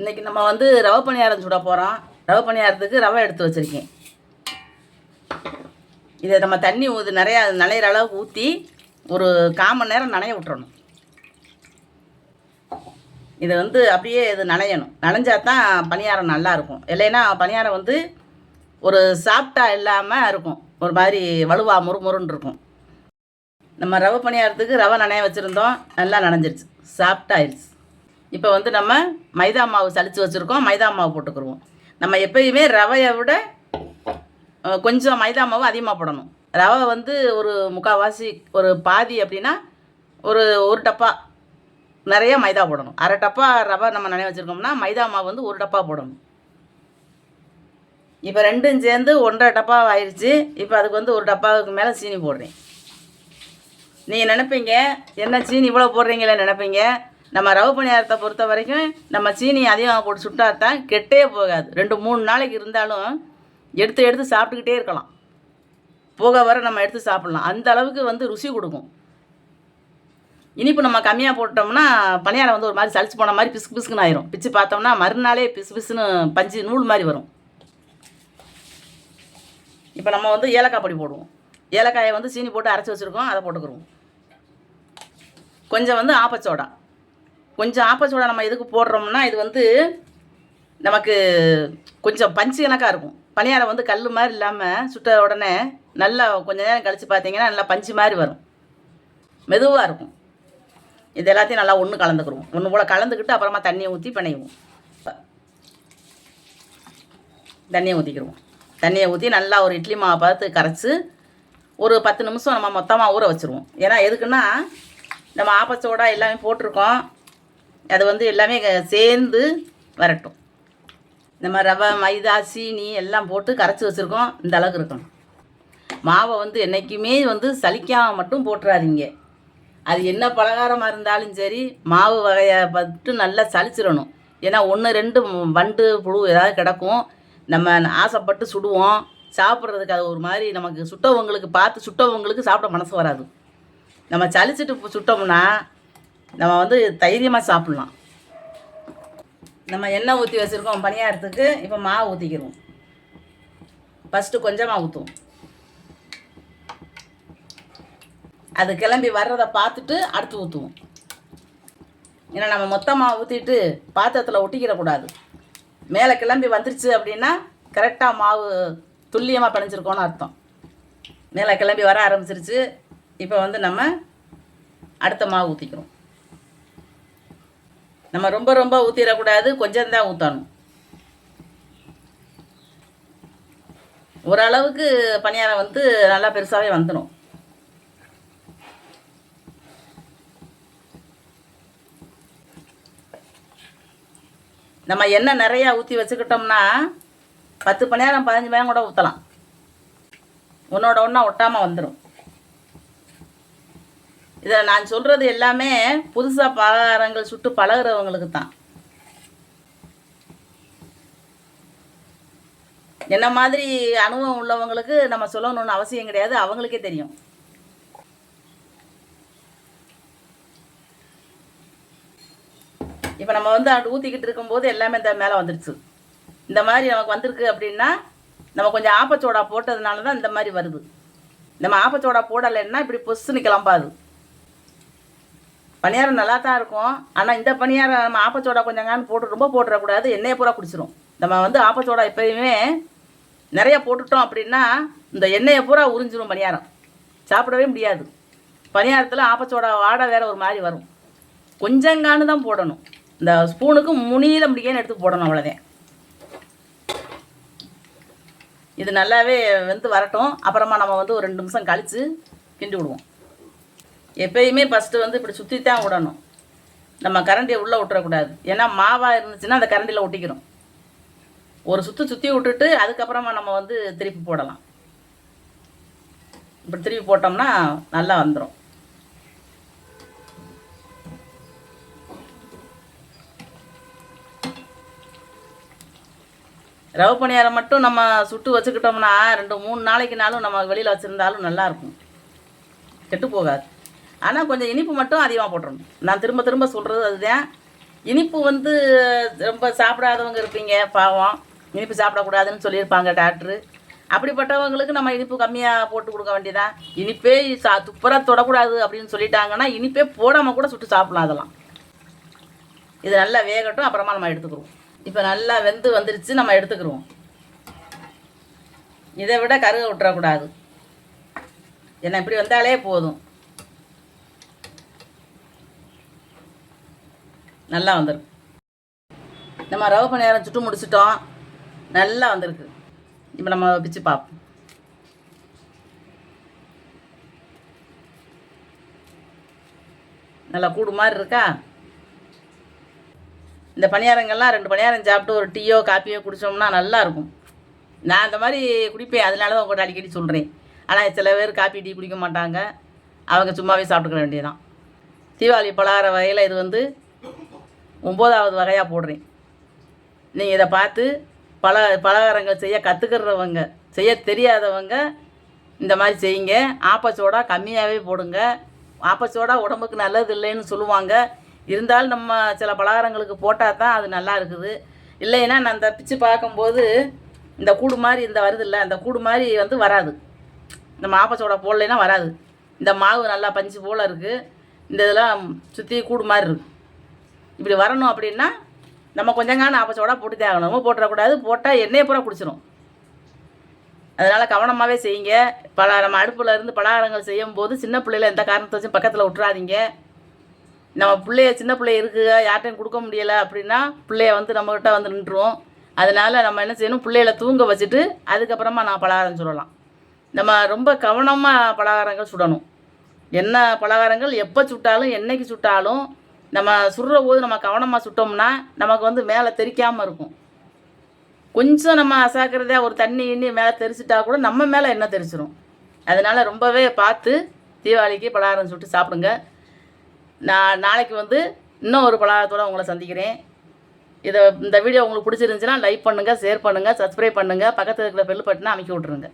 இன்றைக்கி நம்ம வந்து ரவை பணியாரம் சுட போகிறோம் ரவை பணியாரத்துக்கு ரவை எடுத்து வச்சுருக்கேன். இதை நம்ம தண்ணி ஊது நிறையா நனையிற அளவுக்கு ஊற்றி ஒரு கால் மணி நேரம் நனைய விட்டுறணும். இதை வந்து அப்படியே இது நனையணும். நனைஞ்சா தான் பணியாரம் நல்லாயிருக்கும் இல்லைன்னா பணியாரம் வந்து ஒரு சாப்பிட்டா இல்லாமல் இருக்கும். ஒரு மாதிரி வலுவா முறுமுறுன்னு இருக்கும். நம்ம ரவை பணியாரத்துக்கு ரவை நனைய வச்சுருந்தோம். நல்லா நனைஞ்சிருச்சு. சாப்பிட்டாயிருச்சு இப்போ வந்து நம்ம மைதா மாவு சளிச்சு வச்சுருக்கோம் மைதா மாவு போட்டுக்கிருவோம். நம்ம எப்பயுமே ரவையை விட கொஞ்சம் மைதா மாவு அதிகமாக போடணும். ரவை வந்து ஒரு முக்கால்வாசி ஒரு பாதி அப்படின்னா ஒரு ஒரு டப்பா நிறைய மைதா போடணும். அரை டப்பா ரவை நம்ம நினைவு வச்சுருக்கோம்னா மைதா மாவு வந்து ஒரு டப்பா போடணும். இப்போ ரெண்டும் சேர்ந்து ஒன்றரை டப்பா ஆயிடுச்சு இப்போ அதுக்கு வந்து ஒரு டப்பாவுக்கு மேலே சீனி போடுறேன். நீங்கள் நினைப்பீங்க என்ன சீனி இவ்வளோ போடுறீங்களே நினைப்பீங்க. நம்ம ரவை பணியாரத்தை பொறுத்த வரைக்கும் நம்ம சீனி அதிகமாக போட்டு சுட்டாதான் கெட்டே போகாது. ரெண்டு மூணு நாளைக்கு இருந்தாலும் எடுத்து எடுத்து சாப்பிட்டுக்கிட்டே இருக்கலாம். போக வர நம்ம எடுத்து சாப்பிட்லாம். அந்த அளவுக்கு வந்து ருசி கொடுக்கும். இனிப்பு நம்ம கம்மியாக போட்டோம்னா பணியாரம் வந்து ஒரு மாதிரி சளிச்சு போன மாதிரி பிசுக்கு பிசுக்குன்னு ஆயிரும். பிச்சு பார்த்தோம்னா மறுநாளே பிசு பிசுன்னு பஞ்சு நூல் மாதிரி வரும். இப்போ நம்ம வந்து ஏலக்காய் பொடி போடுவோம். ஏலக்காயை வந்து சீனி போட்டு அரைச்சி வச்சுருக்கோம் அதை போட்டுக்கிருவோம். கொஞ்சம் வந்து ஆப்பச்சோடா. கொஞ்சம் ஆப்போசிட்டாக நம்ம எதுக்கு போடுறோம்னா இது வந்து நமக்கு கொஞ்சம் பஞ்சு கணக்காக இருக்கும். பணியாரம் வந்து கல் மாதிரி இல்லாமல் சுட்ட உடனே நல்லா கொஞ்ச நேரம் கழித்து பார்த்தீங்கன்னா நல்லா பஞ்சு மாதிரி வரும். மெதுவாக இருக்கும். இது எல்லாத்தையும் நல்லா ஒன்று கலந்துக்கிடுவோம் ஒன்று போல் கலந்துக்கிட்டு அப்புறமா தண்ணியை ஊற்றி பிணையுவோம் தண்ணியை ஊற்றிக்கிடுவோம் தண்ணியை ஊற்றி நல்லா ஒரு இட்லி மாவை பார்த்து கரைச்சி ஒரு பத்து நிமிஷம் நம்ம மொத்தமாக ஊற வச்சுருவோம். ஏன்னா எதுக்குன்னா நம்ம ஆப்பச்சோடா எல்லாமே போட்டிருக்கோம். அது வந்து எல்லாமே க- சேர்ந்து வரட்டும். நம்ம ரவை மைதா சீனி எல்லாம் போட்டு கரைச்சி வச்சுருக்கோம். இந்த அளவுக்கு இருக்கணும். மாவை வந்து என்றைக்குமே வந்து சலிக்காமல் மட்டும் போட்டுறாதீங்க. அது என்ன பலகாரமாக இருந்தாலும் சரி மாவு வகையை பட்டு நல்லா சலிச்சிடணும். ஏன்னா ஒன்று ரெண்டு வண்டு புழு ஏதாவது கிடக்கும். நம்ம ஆசைப்பட்டு சுடுவோம். சாப்பிட்றதுக்கு அது ஒரு மாதிரி நமக்கு சுட்டவங்களுக்கு பார்த்து சுட்டவங்களுக்கு சாப்பிட மனசு வராது. நம்ம சலிச்சிட்டு சுட்டோம்னா நம்ம வந்து தைரியமாக சாப்பிட்லாம். நம்ம எண்ணெய் ஊற்றி வச்சுருக்கோம் பணியாரத்துக்கு இப்போ மாவு ஊற்றிக்கிறோம் ஃபஸ்ட்டு கொஞ்சமாக ஊற்றுவோம் அது கிளம்பி வர்றதை பார்த்துட்டு அடுத்து ஊற்றுவோம் ஏன்னா நம்ம மொத்தமாக ஊற்றிட்டு பாத்திரத்தில் ஒட்டிக்கிடக்கூடாது மேலே கிளம்பி வந்துருச்சு அப்படின்னா கரெக்டாக மாவு துல்லியமாக பிணைஞ்சிருக்கோன்னு அர்த்தம். மேலே கிளம்பி வர ஆரம்பிச்சிருச்சு. இப்போ வந்து நம்ம அடுத்த மாவு ஊற்றிக்கிறோம் நம்ம ரொம்ப ரொம்ப ஊற்றிடக்கூடாது கொஞ்சம் தான் ஊற்றணும் ஓரளவுக்கு பணியாரம் வந்து நல்லா பெருசாகவே வந்துடும் நம்ம எண்ணெய் நிறையா ஊற்றி வச்சுக்கிட்டோம்னா பத்து பணியாரம் பதினஞ்சு பணியாரம் கூட ஊற்றலாம் ஒன்றோட ஒன்றா ஒட்டாமல் வந்துடும் இதில் நான் சொல்கிறது எல்லாமே புதுசாக பலகாரங்கள் சுட்டு பழகுறவங்களுக்கு தான். என்ன மாதிரி அனுபவம் உள்ளவங்களுக்கு நம்ம சொல்லணும்னு அவசியம் கிடையாது அவங்களுக்கே தெரியும். இப்போ நம்ம வந்து அப்படி ஊற்றிக்கிட்டு இருக்கும்போது எல்லாமே இந்த மேலே வந்துடுச்சு இந்த மாதிரி நமக்கு வந்திருக்கு அப்படின்னா நம்ம கொஞ்சம் ஆப்பச்சோடா போட்டதுனால தான் இந்த மாதிரி வருது. நம்ம ஆப்பச்சோடா போடலைன்னா இப்படி பொசுன்னு கிளம்பாது. பணியாரம் நல்லா தான் இருக்கும். ஆனால் இந்த பணியாரம் நம்ம ஆப்பச்சோடா கொஞ்சங்கான்னு போட்டு ரொம்ப போட்டுறக்கூடாது. எண்ணெயை பூரா குடிச்சிரும். நம்ம வந்து ஆப்பச்சோடா எப்பயுமே நிறைய போட்டுட்டோம் அப்படின்னா இந்த எண்ணெயை பூரா உறிஞ்சிரும் பணியாரம். சாப்பிடவே முடியாது. பணியாரத்தில் ஆப்பச்சோடா வாடை வேறு ஒரு மாதிரி வரும். கொஞ்சங்கான்னு தான் போடணும். இந்த ஸ்பூனுக்கு முனியில் முடியன்னு எடுத்து போடணும் அவ்வளோதான் இது நல்லாவே வந்து வரட்டும். அப்புறமா நம்ம வந்து ஒரு ரெண்டு நிமிஷம் கழித்து கிண்டி விடுவோம். எப்பயுமே ஃபஸ்ட்டு வந்து இப்படி சுற்றி தான் விடணும் நம்ம கரண்டியை உள்ளே விட்டுறக்கூடாது. ஏன்னா மாவாக இருந்துச்சுன்னா அந்த கரண்டியில் ஒட்டிக்கிறோம். ஒரு சுற்றி சுற்றி விட்டுட்டு அதுக்கப்புறமா நம்ம வந்து திருப்பி போடலாம். இப்படி திருப்பி போட்டோம்னா நல்லா வந்துடும் ரவ பணியாரம் மட்டும் நம்ம சுட்டு வச்சுக்கிட்டோம்னா ரெண்டு மூணு நாளைக்குனாலும் நம்ம வெளியில் வச்சுருந்தாலும் நல்லாயிருக்கும் கெட்டு போகாது. ஆனால் கொஞ்சம் இனிப்பு மட்டும் அதிகமாக போட்டுடணும் நான் திரும்ப திரும்ப சொல்கிறது அதுதான். இனிப்பு வந்து ரொம்ப சாப்பிடாதவங்க இருப்பீங்க பாவம். இனிப்பு சாப்பிடக்கூடாதுன்னு சொல்லியிருப்பாங்க டாக்டரு. அப்படிப்பட்டவங்களுக்கு நம்ம இனிப்பு கம்மியாக போட்டு கொடுக்க வேண்டியதான் இனிப்பே சா துப்புரா தொடக்கூடாது அப்படின்னு சொல்லிட்டாங்கன்னா இனிப்பே போடாமல் கூட சுட்டு சாப்பிடலாம் அதெல்லாம். இது நல்லா வேகட்டும் அப்புறமா நம்ம எடுத்துக்கிறோம் இப்போ நல்லா வெந்து வந்துருச்சு நம்ம எடுத்துக்கிருவோம். இதை விட கருக விட்டுறக்கூடாது. ஏன்னா இப்படி வந்தாலே போதும். நல்லா வந்திருக்கு. நம்ம ரவை பணியாரம் சுட்டு முடிச்சிட்டோம். நல்லா வந்திருக்கு. இப்போ நம்ம பிச்சு பார்ப்போம். நல்லா கூடு மாதிரி இருக்கா? இந்த பணியாரங்கள்லாம் ரெண்டு பணியாரம் சாப்பிட்டு ஒரு டீயோ காப்பியோ குடித்தோம்னா நல்லா இருக்கும். நான் அந்த மாதிரி குடிப்பேன். அதனால தான் உங்கள்கிட்ட அடிக்கடி சொல்கிறேன் ஆனால் சில பேர் காப்பி டீ குடிக்க மாட்டாங்க. அவங்க சும்மாவே சாப்பிட்டுக்க வேண்டியதான் தீபாவளி பலகார வகையில் இது வந்து ஒம்போதாவது வகையாக போடுறேன். நீங்கள் இதை பார்த்து பல பலகாரங்கள் செய்ய கற்றுக்கிறவங்க செய்ய தெரியாதவங்க இந்த மாதிரி செய்யுங்க. ஆப்பச்சோடா கம்மியாகவே போடுங்க. ஆப்பச்சோடா உடம்புக்கு நல்லது இல்லைன்னு சொல்லுவாங்க. இருந்தாலும் நம்ம சில பலகாரங்களுக்கு போட்டால் தான் அது நல்லா இருக்குது. இல்லைன்னா நான் தப்பிச்சு பிச்சு பார்க்கும்போது இந்த கூடு மாதிரி இந்த வருது இல்லை அந்த கூடு மாதிரி வந்து வராது. இந்த மாப்பச்சோடா போடலைன்னா வராது. இந்த மாவு நல்லா பஞ்சு போல் இருக்குது இந்த இதெல்லாம் சுற்றி கூடு மாதிரி இருக்குது இப்படி வரணும் அப்படின்னா நம்ம கொஞ்சங்கான ஆப்பச்சோடா போட்டு தேங்கணும் ரொம்ப போட்டுறக்கூடாது. போட்டால் எண்ணெயை பூரா குடிச்சிடும் அதனால் கவனமாகவே செய்யுங்க. பல நம்ம அடுப்பில் இருந்து பலகாரங்கள் செய்யும் போது சின்ன பிள்ளைல எந்த காரணத்தை வச்சு பக்கத்தில் விட்டுறாதீங்க. நம்ம பிள்ளைய சின்ன பிள்ளைய இருக்குது யார்ட்டையும் கொடுக்க முடியலை அப்படின்னா பிள்ளைய வந்து நம்மக்கிட்ட வந்து நின்றுரும். அதனால் நம்ம என்ன செய்யணும்? பிள்ளைகளை தூங்க வச்சுட்டு அதுக்கப்புறமா நான் பலகாரம் சொல்லலாம் நம்ம ரொம்ப கவனமாக பலகாரங்கள் சுடணும். என்ன பலகாரங்கள் எப்போ சுட்டாலும் என்னைக்கு சுட்டாலும் நம்ம சுடுற போது நம்ம கவனமாக சுட்டோம்னா நமக்கு வந்து மேலே தெரிக்காமல் இருக்கும். கொஞ்சம் நம்ம அசாக்கிறதே ஒரு தண்ணி இன்னி மேலே தெரிச்சிட்டா கூட நம்ம மேலே என்ன தெரிச்சிடும் அதனால் ரொம்பவே பார்த்து தீபாவளிக்கு பலகாரம் சுட்டு சாப்பிடுங்க. நான் நாளைக்கு வந்து இன்னும் ஒரு பலகாரத்தோடு உங்களை சந்திக்கிறேன். இதை இந்த வீடியோ உங்களுக்கு பிடிச்சிருந்துச்சுன்னா லைக் பண்ணுங்கள் ஷேர் பண்ணுங்கள் சப்ஸ்கிரைப் பண்ணுங்கள் பக்கத்தில் இருக்கிற பெல் பட்டனை அமைக்க விட்ருங்க